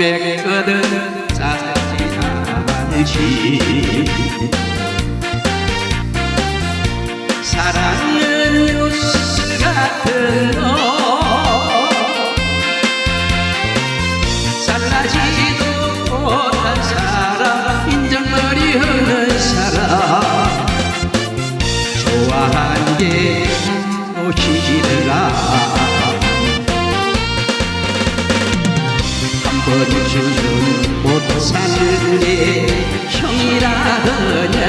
맺거든 짜지 않지. 사랑은 뉴스 같은 너 잘나지도 못한 사람 인정머리 없는 사람. 좋아한 게 오시 주는 못 사는 게 형이라더냐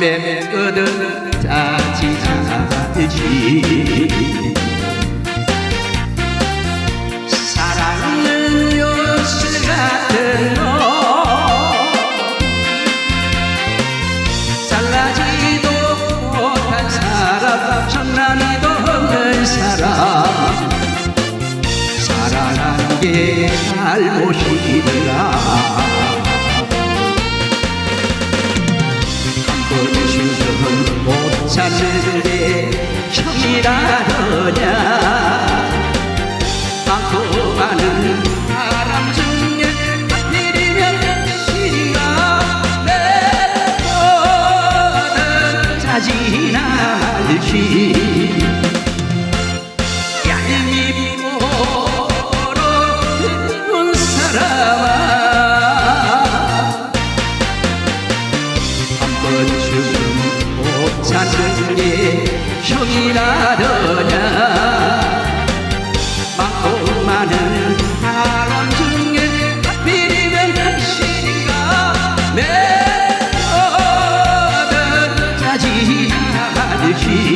맺거든 짜지 않지. 사랑은 요술 같은 너 잘나지도 못한 사람 장난이도 없는 사람. 사랑한 게 잘못이더라 형이라더냐. 많고 많은 사람 중에 하필이면 내거든 짜지나 말지 She